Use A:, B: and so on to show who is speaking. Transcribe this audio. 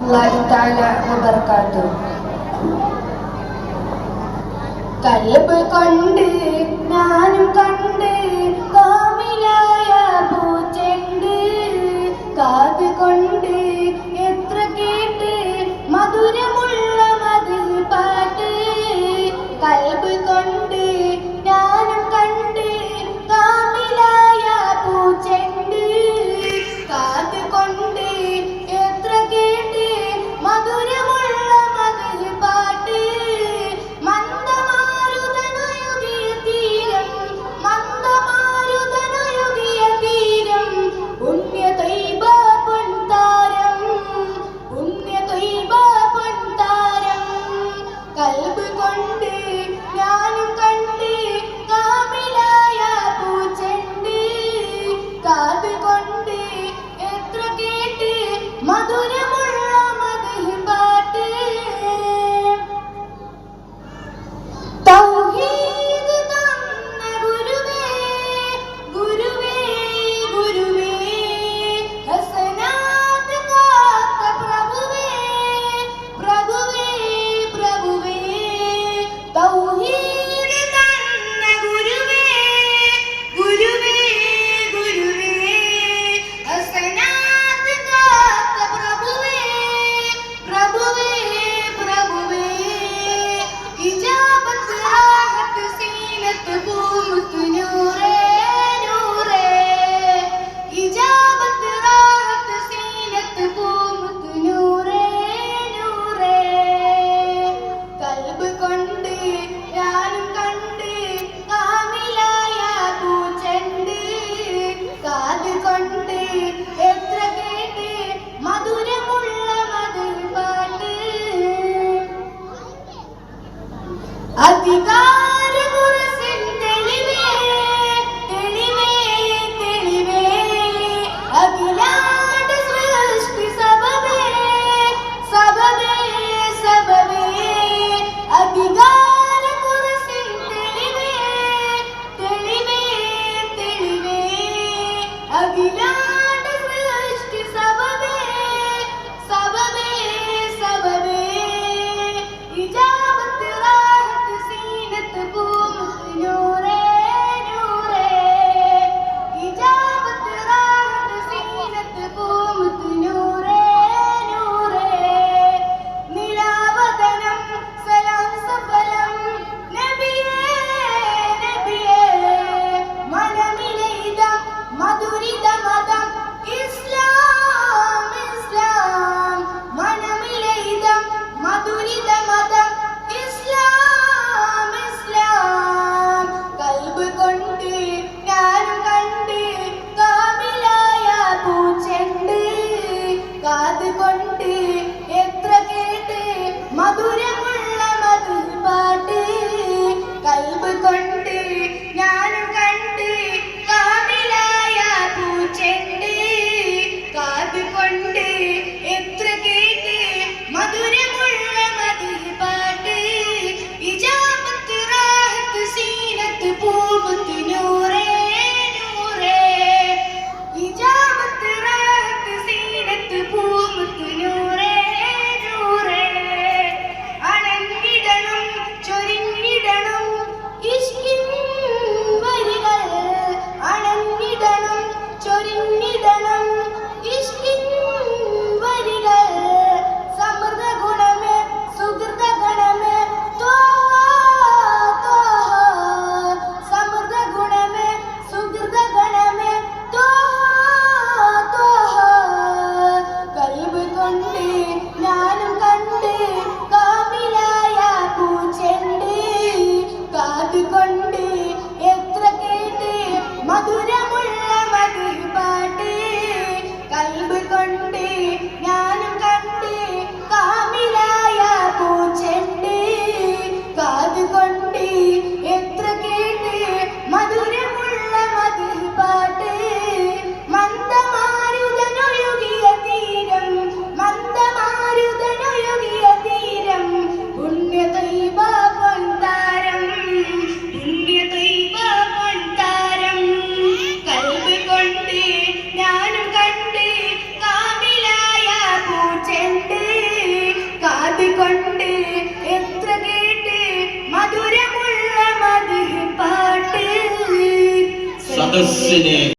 A: الله تعالى وبركاته
B: കല്ല് കണ്ട് ഞാനും കണ്ട് அன்பு கொண்டு Avila. അതുകൊണ്ട് എത്ര കേട്ട് മധുര মহসিনে